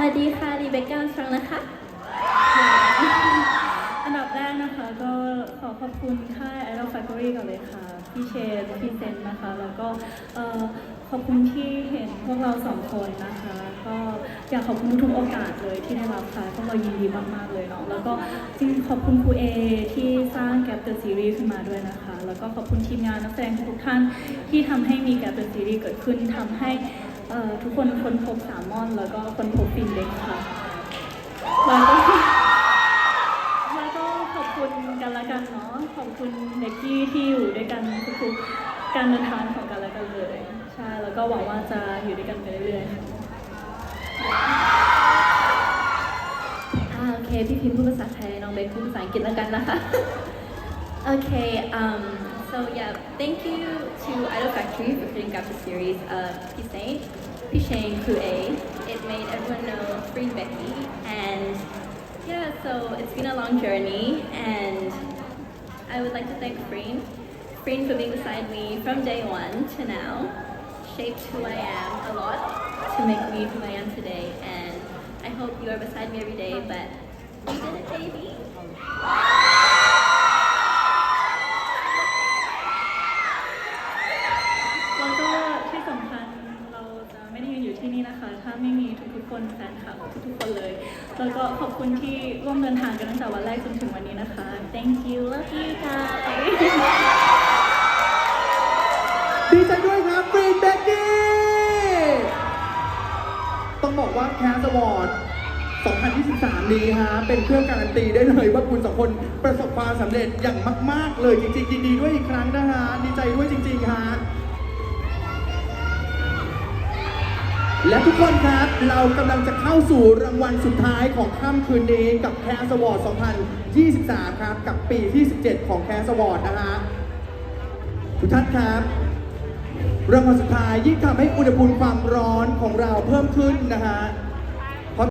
วัสดีค่ะรีเบคก้าฟังนะคะอันดับแรกนะคะก็ขอขอบคุณค่าย Idol Factory ก่อนเลยค่ะ พี่เชนพี่เซนนะคะ แล้วก็ขอบคุณที่เห็นพวกเราสองคนนะคะ ก็อยากขอบคุณทุกโอกาสเลยที่ได้รับค่ะพวกเรายินดีมากๆเลยเนาะแล้วก็จริงขอบคุณครูเอที่สร้าง Gap the Series ขึ้นมาด้วยนะคะ แล้วก็ขอบคุณทีมงานนักแสดงทุกท่านที่ทำให้มี Gap the Series เกิดขึ้นทำให้ทุกคนค้นพบสามมอน แล้วก็ค้นพบ ฟินเด็กค่ะแล้วก็แล้วก็ขอบคุณกันละกันเนาะขอบคุณเด็กที่ที่อยู่ด้วยกันทุกๆการเดินทางของกันละกันเลยใช่แล้วก็หวังว่าจะอยู่ด้วยกันไปเรื่อยๆอ่าโอเคพี่พิมพ์พูดภาษาไทยน้องเบคพูดภาษาอังกฤษแล้วกันนะคะ okay um so yeah thank you to Idol Factory for putting up the series of P Saint P Shane so it's been a long journey and I would like to thank Freen. Freen for being beside me from day one to now. Shaped who I am a lot to make me who I am today and I hope you are beside me every day but we did it baby ที่นี่นะคะ ถ้าไม่มีทุกๆคนแฟนคลับทุกๆคนเลย แล้วก็ขอบคุณที่ร่วมเดินทางกันตั้งแต่วันแรกจนถึงวันนี้นะคะ thank you love you guys ดีใจด้วยครับฟรีเบกกี้ต้องบอกว่าแคสวอร์ด2023 นี้ฮะ เป็นเครื่องการันตีได้เลยว่าคุณสองคนประสบความสำเร็จอย่างมาก ๆ เลยจริงๆยินดีด้วยอีกครั้งนะฮะ ดีใจด้วยจริง ๆ ฮะ และทุกคนครับ เรากำลังจะเข้าสู่รางวัลสุดท้ายของค่ำคืนนี้กับแคสวอร์ด2023 ครับ กับปีที่ 17 ของแคสวอร์ดนะฮะทุกท่านครับรางวัลสุดท้ายยิ่งทำให้อุณหภูมิความร้อนของเราเพิ่มขึ้นนะฮะ